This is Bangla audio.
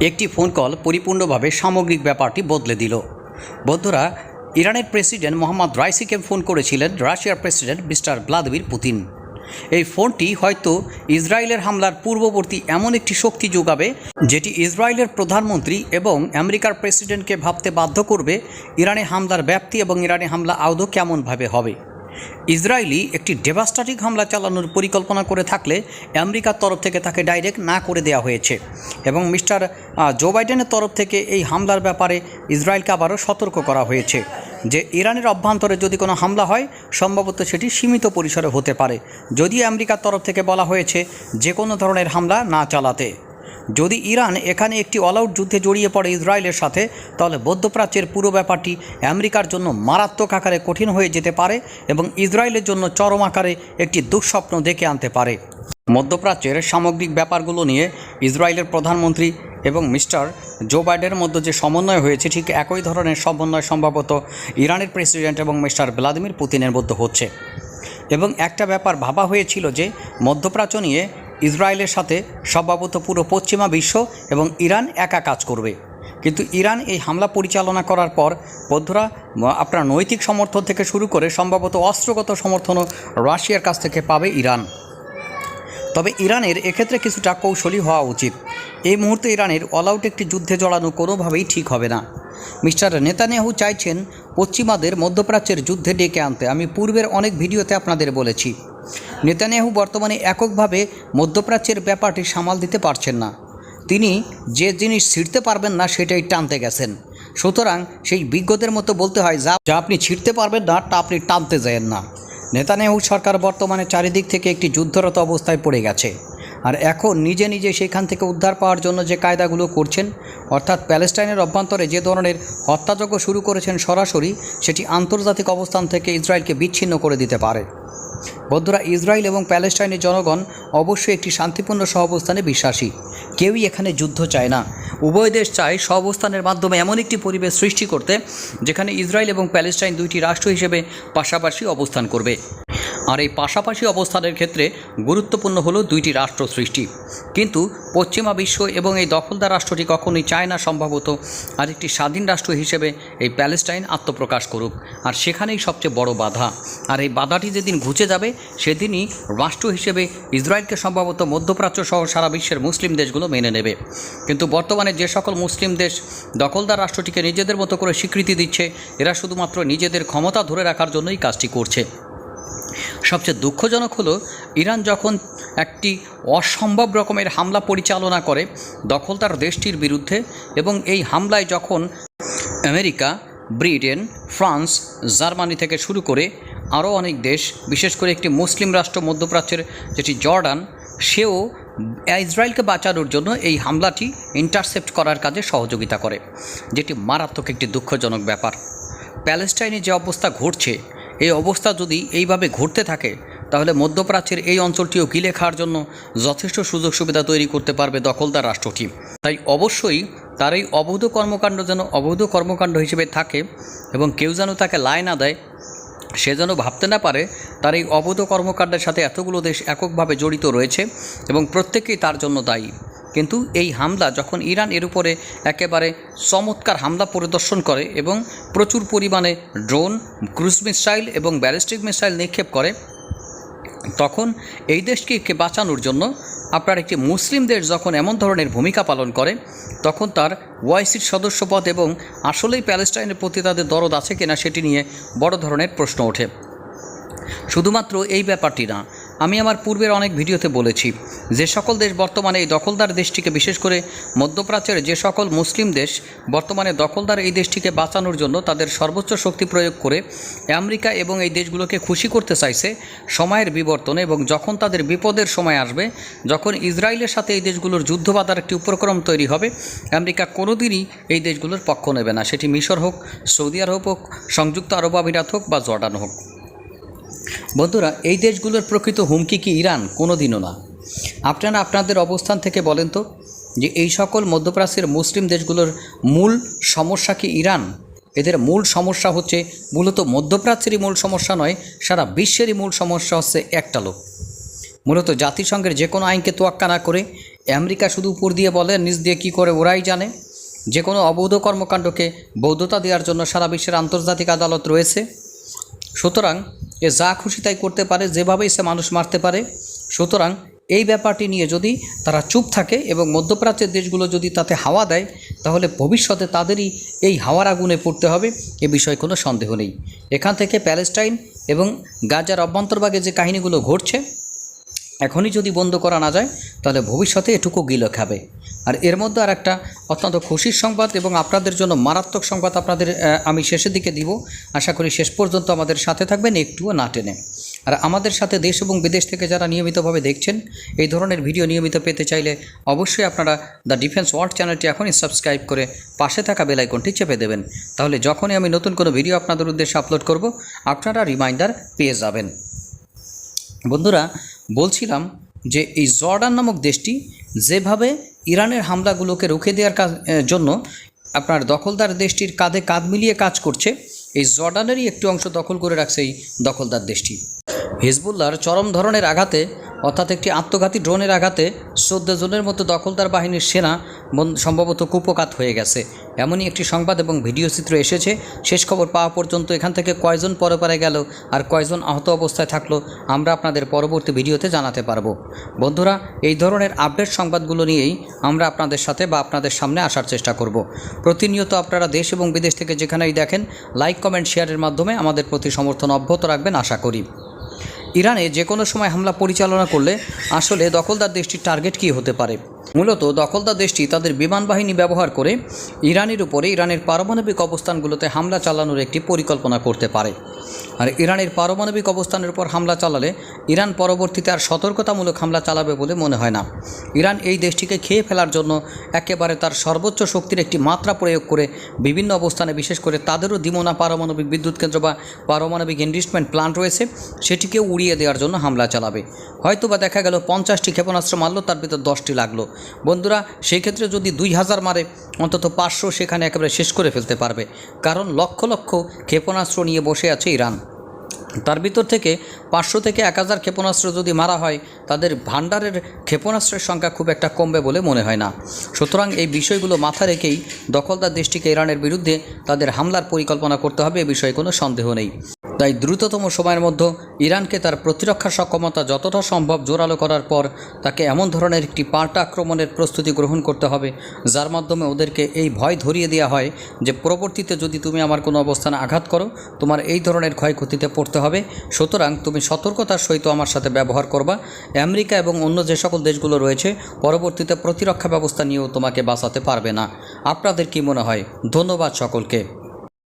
একটি ফোন কল পরিপূর্ণভাবে সামগ্রিক ব্যাপারটি বদলে দিল। বন্ধুরা, ইরানের প্রেসিডেন্ট মোহাম্মদ রাইসিকে ফোন করেছিলেন রাশিয়ার প্রেসিডেন্ট মিস্টার ভ্লাদিমির পুতিন। এই ফোনটি হয়তো ইসরায়েলের হামলার পূর্ববর্তী এমন একটি শক্তি যোগাবে, যেটি ইসরায়েলের প্রধানমন্ত্রী এবং আমেরিকার প্রেসিডেন্টকে ভাবতে বাধ্য করবে ইরানে হামলার ব্যাপ্তি এবং ইরানে হামলা আদৌ কেমনভাবে হবে। ইসরায়েলি একটি ডেভাস্টাটিক হামলা চালানোর পরিকল্পনা করে থাকলে আমেরিকার তরফ থেকে তাকে ডাইরেক্ট না করে দেওয়া হয়েছে। এবং মিস্টার জো বাইডেনের তরফ থেকে এই হামলার ব্যাপারে ইসরায়েলকে আবারও সতর্ক করা হয়েছে যে ইরানের অভ্যন্তরে যদি কোনো হামলা হয়, সম্ভবত সেটি সীমিত পরিসরে হতে পারে। যদিও আমেরিকার তরফ থেকে বলা হয়েছে যে কোনো ধরনের হামলা না চালাতে। যদি ইরান এখানে একটি অল আউট যুদ্ধে জড়িয়ে পড়ে ইসরায়েলের সাথে, তাহলে মধ্যপ্রাচ্যের পুরো ব্যাপারটি আমেরিকার জন্য মারাত্মক আকারে কঠিন হয়ে যেতে পারে এবং ইসরায়েলের জন্য চরম আকারে একটি দুঃস্বপ্ন দেখে আনতে পারে। মধ্যপ্রাচ্যের সামগ্রিক ব্যাপারগুলো নিয়ে ইসরায়েলের প্রধানমন্ত্রী এবং মিস্টার জো বাইডেনের মধ্যে যে সমন্বয় হয়েছে, ঠিক একই ধরনের সমন্বয় সম্ভবত ইরানের প্রেসিডেন্ট এবং মিস্টার ভ্লাদিমির পুতিনের মধ্যে হচ্ছে। এবং একটা ব্যাপার ভাবা হয়েছিল যে, মধ্যপ্রাচ্য নিয়ে ইসরায়েলের সাথে সম্ভবত পুরো পশ্চিমা বিশ্ব এবং ইরান একা কাজ করবে। কিন্তু ইরান এই হামলা পরিচালনা করার পর বন্ধুরা ম- আপনার নৈতিক সমর্থন থেকে শুরু করে সম্ভবত অস্ত্রগত সমর্থনও রাশিয়ার কাছ থেকে পাবে ইরান। তবে ইরানের এক্ষেত্রে কিছুটা কৌশলী হওয়া উচিত। এই মুহূর্তে ইরানের অল আউট একটি যুদ্ধে জড়ানো কোনোভাবেই ঠিক হবে না। মিস্টার নেতানিয়াহু চাইছেন পশ্চিমাদের মধ্যপ্রাচ্যের যুদ্ধে ডেকে আনতে। আমি পূর্বের অনেক ভিডিওতে আপনাদের বলেছি। নেতানিয়াহু বর্তমানে এককভাবে মধ্যপ্রাচ্যের ব্যাপারটি সামাল দিতে পারছেন না। তিনি যে জিনিস ছিঁড়তে পারবেন না সেটাই টানতে গেছেন। সুতরাং সেই বিজ্ঞদের মতো বলতে হয়, যা যা আপনি ছিঁড়তে পারবেন না, তা আপনি টানতে যায়েন না। নেতানিয়াহু সরকার বর্তমানে চারিদিক থেকে একটি যুদ্ধরত অবস্থায় পড়ে গেছে। আর এখন নিজে নিজে সেখান থেকে উদ্ধার পাওয়ার জন্য যে কায়দাগুলো করছেন, অর্থাৎ প্যালেস্টাইনের অভ্যন্তরে যে ধরনের হত্যাযজ্ঞ শুরু করেছেন সরাসরি, সেটি আন্তর্জাতিক অবস্থান থেকে ইসরায়েলকে বিচ্ছিন্ন করে দিতে পারে। বন্ধুরা ইসরায়েল এবং প্যালেস্টাইনের জনগণ অবশ্যই একটি শান্তিপূর্ণ সহাবস্থানে বিশ্বাসী। কেউই এখানে যুদ্ধ চায় না। উভয় দেশ চায় সহাবস্থানের মাধ্যমে এমন একটি পরিবেশ সৃষ্টি করতে, যেখানে ইসরায়েল এবং প্যালেস্টাইন দুইটি রাষ্ট্র হিসেবে পাশাপাশি অবস্থান করবে। আর এই পাশাপাশি অবস্থানের ক্ষেত্রে গুরুত্বপূর্ণ হলো দুইটি রাষ্ট্র সৃষ্টি। কিন্তু পশ্চিমা বিশ্ব এবং এই দখলদার রাষ্ট্রটি কখনোই চায় না সম্ভবত আরেকটি স্বাধীন রাষ্ট্র হিসেবে এই প্যালেস্টাইন আত্মপ্রকাশ করুক। আর সেখানেই সবচেয়ে বড় বাধা। আর এই বাধাটি যেদিন ঘুচে যাবে, সেদিনই রাষ্ট্র হিসেবে ইসরায়েলকে সম্ভবত মধ্যপ্রাচ্য সহ সারা বিশ্বের মুসলিম দেশগুলো মেনে নেবে। কিন্তু বর্তমানে যে সকল মুসলিম দেশ দখলদার রাষ্ট্রটিকে নিজেদের মতো করে স্বীকৃতি দিচ্ছে, এরা শুধুমাত্র নিজেদের ক্ষমতা ধরে রাখার জন্যই কাজটি করছে। সবচেয়ে দুঃখজনক হলো, ইরান যখন একটি অসম্ভব রকমের হামলা পরিচালনা করে দখলদার দেশটির বিরুদ্ধে এবং এই হামলায় যখন আমেরিকা, ব্রিটেন, ফ্রান্স, জার্মানি থেকে শুরু করে আরও অনেক দেশ, বিশেষ করে একটি মুসলিম রাষ্ট্র মধ্যপ্রাচ্যের যেটি জর্ডান, সেও ইসরায়েলকে বাঁচানোর জন্য এই হামলাটি ইন্টারসেপ্ট করার কাজে সহযোগিতা করে, যেটি মারাত্মক একটি দুঃখজনক ব্যাপার। প্যালেস্টাইনে যে অবস্থা ঘটছে এই অবস্থা যদি এইভাবে ঘটতে থাকে, তাহলে মধ্যপ্রাচ্যের এই অঞ্চলটিও গিলে খাওয়ার জন্য যথেষ্ট সুযোগ সুবিধা তৈরি করতে পারবে দখলদার রাষ্ট্রটি? তাই অবশ্যই তার এই অবৈধ কর্মকাণ্ড যেন অবৈধ কর্মকাণ্ড হিসেবে থাকে এবং কেউ যেন তাকে লাই না দেয়, সে যেন ভাবতে না পারে তার এই অবৈধ কর্মকাণ্ডের সাথে এতগুলো দেশ এককভাবে জড়িত রয়েছে এবং প্রত্যেকেই তার জন্য দায়ী। কিন্তু এই হামলা যখন ইরান এর উপরে একেবারে চমৎকার হামলা পরিদর্শন করে এবং প্রচুর পরিমাণে ড্রোন, ক্রুজ মিসাইল এবং ব্যালিস্টিক মিসাইল নিক্ষেপ করে, তখন এই দেশকে বাঁচানোর জন্য আপনার একটি মুসলিম দেশ যখন এমন ধরনের ভূমিকা পালন করে, তখন তার ওয়াইসির সদস্যপদ এবং আসলেই প্যালেস্টাইনের প্রতি তাদের দরদ আছে কিনা সেটি নিয়ে বড় ধরনের প্রশ্ন ওঠে। শুধুমাত্র এই ব্যাপারটি না আমি আমার পূর্বের অনেক ভিডিওতে বলেছি, যে সকল দেশ বর্তমানে এই দখলদার দেশটিকে, বিশেষ করে মধ্যপ্রাচ্যের যে সকল মুসলিম দেশ বর্তমানে দখলদার এই দেশটিকে বাঁচানোর জন্য তাদের সর্বোচ্চ শক্তি প্রয়োগ করে আমেরিকা এবং এই দেশগুলোকে খুশি করতে চাইছে সময়ের বিবর্তনে এবং যখন তাদের বিপদের সময় আসবে, যখন ইসরায়েলের সাথে এই দেশগুলোর যুদ্ধ বাঁধার একটি উপক্রম তৈরি হবে, আমেরিকা কোনোদিনই এই দেশগুলোর পক্ষ নেবে না। সেটি মিশর হোক, সৌদি আরব হোক, সংযুক্ত আরব আমিরাত হোক বা জর্ডান হোক। বন্ধুরা, এই দেশগুলোর প্রকৃত হুমকি কি ইরান? কোনো দিনও না। আপনারা আপনাদের অবস্থান থেকে বলেন তো, যে এই সকল মধ্যপ্রাচ্যের মুসলিম দেশগুলোর মূল সমস্যা কি ইরান? এদের মূল সমস্যা হচ্ছে মূলত মধ্যপ্রাচ্যেরই মূল সমস্যা নয়, সারা বিশ্বেরই মূল সমস্যা হচ্ছে একটা লোক। মূলত জাতিসংঘের যে কোনো আইনকে তোয়াক্কা না করে আমেরিকা শুধু উপর দিয়ে বলে নিজ দিয়ে কী করে ওরাই জানে? যে কোনো অবৈধ কর্মকাণ্ডকে বৈধতা দেওয়ার জন্য সারা বিশ্বের আন্তর্জাতিক আদালত রয়েছে। সুতরাং এ যা খুশি তাই করতে পারে, যেভাবেই সে মানুষ মারতে পারে। সুতরাং এই ব্যাপারটি নিয়ে যদি তারা চুপ থাকে এবং মধ্যপ্রাচ্যের দেশগুলো যদি তাতে হাওয়া দেয়, তাহলে ভবিষ্যতে তাদেরই এই হাওয়ার আগুনে পড়তে হবে, এ বিষয়ে কোনো সন্দেহ নেই। এখান থেকে প্যালেস্টাইন এবং গাজার অভ্যন্তরভাগে যে কাহিনীগুলো ঘটছে এখনই যদি বন্ধ করা না যায়, তাহলে ভবিষ্যতে এটুকু গিলো খাবে। আর এর মধ্যে আর একটা অত্যন্ত খুশির সংবাদ এবং আপনাদের জন্য মারাত্মক সংবাদ আপনাদের আমি শেষের দিকে দিব। আশা করি শেষ পর্যন্ত আমাদের সাথে থাকবেন, একটুও না টেনে। আর আমাদের সাথে দেশ এবং বিদেশ থেকে যারা নিয়মিতভাবে দেখছেন, এই ধরনের ভিডিও নিয়মিত পেতে চাইলে অবশ্যই আপনারা দ্য ডিফেন্স ওয়ার্ল্ড চ্যানেলটি এখনই সাবস্ক্রাইব করে পাশে থাকা বেল আইকনটি চেপে দেবেন। তাহলে যখনই আমি নতুন কোনো ভিডিও আপনাদের উদ্দেশ্যে আপলোড করব, আপনারা রিমাইন্ডার পেয়ে যাবেন। বন্ধুরা, বলছিলাম যে এই জর্ডান নামক দেশটি যেভাবে ইরানের হামলাগুলোকে রুখে দেওয়ার জন্য আপনার দখলদার দেশটির কাঁধে কাঁধ মিলিয়ে কাজ করছে, এই জর্ডানেরই একটি অংশ দখল করে রাখছে এই দখলদার দেশটি। হিজবুল্লাহর চরম ধরনের আঘাতে, অর্থাৎ একটি আত্মঘাতী ড্রোনের আঘাতে চোদ্দ জনের মতো দখলদার বাহিনীর সেনা সম্ভবত কুপকাত হয়ে গেছে। এমনই একটি সংবাদ এবং ভিডিও চিত্র এসেছে। শেষ খবর পাওয়া পর্যন্ত এখান থেকে কয়জন পরে পরে গেল আর কয়জন আহত অবস্থায় থাকল আমরা আপনাদের পরবর্তী ভিডিওতে জানাতে পারব। বন্ধুরা, এই ধরনের আপডেট সংবাদগুলো নিয়েই আমরা আপনাদের সাথে বা আপনাদের সামনে আসার চেষ্টা করব। প্রতিনিয়ত আপনারা দেশ এবং বিদেশ থেকে যেখানেই দেখেন লাইক কমেন্ট শেয়ারের মাধ্যমে আমাদের প্রতি সমর্থন অব্যাহত রাখবেন আশা করি। ইরানে যে কোনো সময় হামলা পরিচালনা করলে আসলে দখলদার দেশটির টার্গেট কী হতে পারে? মূলত দখলদার দেশটি তাদের বিমান বাহিনী ব্যবহার করে ইরানের উপরে ইরানের পারমাণবিক অবস্থানগুলোতে হামলা চালানোর একটি পরিকল্পনা করতে পারে। আর ইরানের পারমাণবিক অবস্থানের উপর হামলা চালালে ইরান পরবর্তীতে আর সতর্কতামূলক হামলা চালাবে বলে মনে হয় না। ইরান এই দেশটিকে খেয়ে ফেলার জন্য একেবারে তার সর্বোচ্চ শক্তির একটি মাত্রা প্রয়োগ করে বিভিন্ন অবস্থানে, বিশেষ করে তাদেরও দিমোনা পারমাণবিক বিদ্যুৎ কেন্দ্র বা পারমাণবিক ইনভেস্টমেন্ট প্লান্ট রয়েছে, সেটিকেও উড়িয়ে দেওয়ার জন্য হামলা চালাবে। হয়তো বা দেখা গেল পঞ্চাশটি ক্ষেপণাস্ত্র মারল, তার ভিতর দশটি লাগল। বন্ধুরা সেই ক্ষেত্রে যদি দুই হাজার মারে, অন্তত পাঁচশো সেখানে একেবারে শেষ করে ফেলতে পারবে। কারণ লক্ষ লক্ষ ক্ষেপণাস্ত্র নিয়ে বসে আছে ইরান। তার ভিতর থেকে পাঁচশো থেকে এক হাজার ক্ষেপণাস্ত্র যদি মারা হয়, তাদের ভাণ্ডারের ক্ষেপণাস্ত্রের সংখ্যা খুব একটা কমবে বলে মনে হয় না। সুতরাং এই বিষয়গুলো মাথা রেখেই দখলদার দেশটিকে ইরানের বিরুদ্ধে তাদের হামলার পরিকল্পনা করতে হবে, এ বিষয়ে কোনো সন্দেহ নেই। তাই দ্রুততম সময়ের মধ্যে ইরানকে তার প্রতিরক্ষা সক্ষমতা যতটা সম্ভব জোরালো করার পর তাকে এমন ধরনের একটি পাল্টা আক্রমণের প্রস্তুতি গ্রহণ করতে হবে, যার মাধ্যমে ওদেরকে এই ভয় ধরিয়ে দেওয়া হয় যে পরবর্তীতে যদি তুমি আমার কোনো অবস্থানে আঘাত করো, তোমার এই ধরনের ক্ষয়ক্ষতিতে পড়তে হবে। সুতরাং তুমি সতর্কতার সহিত আমার সাথে ব্যবহার করবা। আমেরিকা এবং অন্য যে সকল দেশগুলো রয়েছে, পরবর্তীতে প্রতিরক্ষা ব্যবস্থা নিয়েও তোমাকে বাঁচাতে পারবে না। আপনাদের কি মনে হয়? ধন্যবাদ সকলকে।